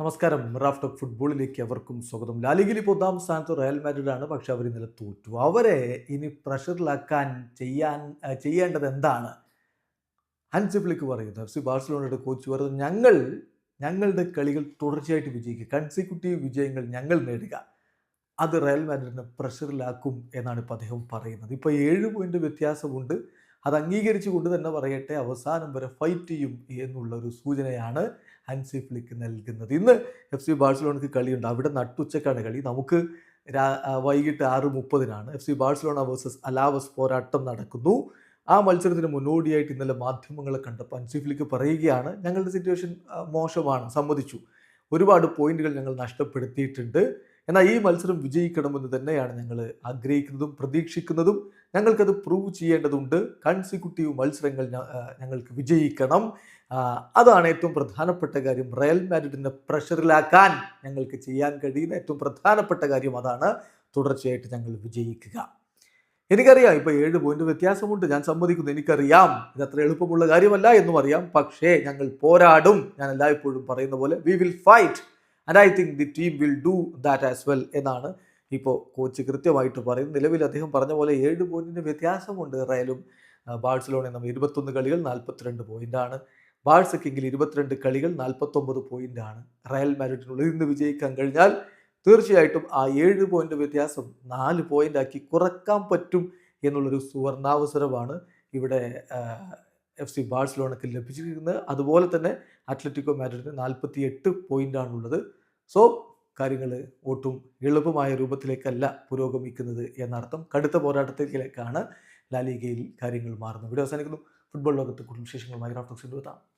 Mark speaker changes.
Speaker 1: നമസ്കാരം. Raf talk ഫുട്ബോളിലേക്ക് അവർക്കും സ്വാഗതം. ലാലിഗിൽ ഇപ്പോൾ ഒന്നാം സ്ഥാനത്ത് റയൽ മാഡ്രിഡാണ്. പക്ഷെ അവർ ഇന്നലെ തോറ്റു. അവരെ ഇനി പ്രഷറിലാക്കാൻ ചെയ്യാൻ ചെയ്യേണ്ടത് എന്താണ്? ഹൻസിഫ്ലിക്ക് പറയുന്നത് എഫ് സി ബാഴ്സലോണയുടെ കോച്ച് പറയുന്നത് ഞങ്ങൾ ഞങ്ങളുടെ കളികൾ തുടർച്ചയായിട്ട് വിജയിക്കുക. കൺസിക്യൂട്ടീവ് വിജയങ്ങൾ ഞങ്ങൾ നേടുക. അത് റയൽ മാഡ്രിഡിനെ പ്രഷറിലാക്കും എന്നാണ് ഇപ്പോൾ അദ്ദേഹം പറയുന്നത്. ഇപ്പോൾ ഏഴ് പോയിന്റ് വ്യത്യാസമുണ്ട്. അത് അംഗീകരിച്ചു കൊണ്ട് തന്നെ പറയട്ടെ അവസാനം വരെ ഫൈറ്റ് ചെയ്യും എന്നുള്ള ഒരു സൂചനയാണ് ഹൻസി ഫ്ലിക്ക് നൽകുന്നത്. ഇന്ന് എഫ് സി ബാഴ്സലോണക്ക് കളിയുണ്ട്. അവിടെ നട്ടുച്ചക്കാണ് കളി. നമുക്ക് വൈകിട്ട് ആറ് മുപ്പതിനാണ്. F C Barcelona versus Alaves പോരാട്ടം നടക്കുന്നു. ആ മത്സരത്തിന് മുന്നോടിയായിട്ട് ഇന്നലെ മാധ്യമങ്ങളെ കണ്ടപ്പോൾ ഹൻസി ഫ്ലിക്ക് പറയുകയാണ് ഞങ്ങളുടെ സിറ്റുവേഷൻ മോശമാണ്. സമ്മതിച്ചു. ഒരുപാട് പോയിന്റുകൾ ഞങ്ങൾ നഷ്ടപ്പെടുത്തിയിട്ടുണ്ട്. എന്നാൽ ഈ മത്സരം വിജയിക്കണമെന്ന് തന്നെയാണ് ഞങ്ങൾ ആഗ്രഹിക്കുന്നതും പ്രതീക്ഷിക്കുന്നതും. ഞങ്ങൾക്കത് പ്രൂവ് ചെയ്യേണ്ടതുണ്ട്. കൺസിക്യൂട്ടീവ് മത്സരങ്ങൾ ഞങ്ങൾക്ക് വിജയിക്കണം. അതാണ് ഏറ്റവും പ്രധാനപ്പെട്ട കാര്യം. റയൽ മാഡ്രിഡിനെ പ്രഷറിലാക്കാൻ ഞങ്ങൾക്ക് ചെയ്യാൻ കഴിയുന്ന ഏറ്റവും പ്രധാനപ്പെട്ട കാര്യം അതാണ്. തുടർച്ചയായിട്ട് ഞങ്ങൾ വിജയിക്കുക. എനിക്കറിയാം ഇപ്പോൾ ഏഴ് പോയിന്റ് വ്യത്യാസമുണ്ട്. ഞാൻ സമ്മതിക്കുന്നു. എനിക്കറിയാം. ഇത് അത്ര എളുപ്പമുള്ള കാര്യമല്ല എന്നും അറിയാം. പക്ഷേ ഞങ്ങൾ പോരാടും. ഞാൻ എല്ലായ്പ്പോഴും പറയുന്ന പോലെ we will fight and I think the team will do that as well എന്നാണ് ഇപ്പോൾ കോച്ച് കൃത്യമായിട്ട് പറയുന്നത്. നിലവിൽ അദ്ദേഹം പറഞ്ഞ പോലെ ഏഴ് പോയിന്റിന് വ്യത്യാസമുണ്ട് റയലും ബാഴ്സലോണയും നമ്മൾ ഇരുപത്തൊന്ന് കളികൾ നാൽപ്പത്തിരണ്ട് പോയിന്റാണ് ബാഴ്സക്കെങ്കിൽ ഇരുപത്തിരണ്ട് കളികൾ നാൽപ്പത്തൊമ്പത് പോയിന്റാണ് റയൽ മാരിറ്റിനുള്ളിൽ നിന്ന് വിജയിക്കാൻ കഴിഞ്ഞാൽ തീർച്ചയായിട്ടും ആ ഏഴ് പോയിന്റ് വ്യത്യാസം നാല് പോയിന്റ് ആക്കി കുറയ്ക്കാൻ പറ്റും എന്നുള്ളൊരു സുവർണാവസരമാണ് ഇവിടെ എഫ് സി ബാഴ്സലോണയ്ക്ക് ലഭിച്ചിരിക്കുന്നത്. അതുപോലെ തന്നെ അത്ലറ്റിക്കോ മാരിറ്റിന് നാൽപ്പത്തി എട്ട് പോയിന്റാണുള്ളത് സോ കാര്യങ്ങൾ ഒട്ടും എളുപ്പമായ രൂപത്തിലേക്കല്ല പുരോഗമിക്കുന്നത് എന്നർത്ഥം കടുത്ത പോരാട്ടത്തിലേക്കാണ് ലാലിഗയിൽ കാര്യങ്ങൾ മാറുന്നത്. വീഡിയോ അവസാനിക്കുന്നു. ഫുട്ബോൾ ലോകത്ത് കൂടുതൽ വിശേഷങ്ങളുമായി റാഫ്റ്റോക്സിന്റെ എത്താം.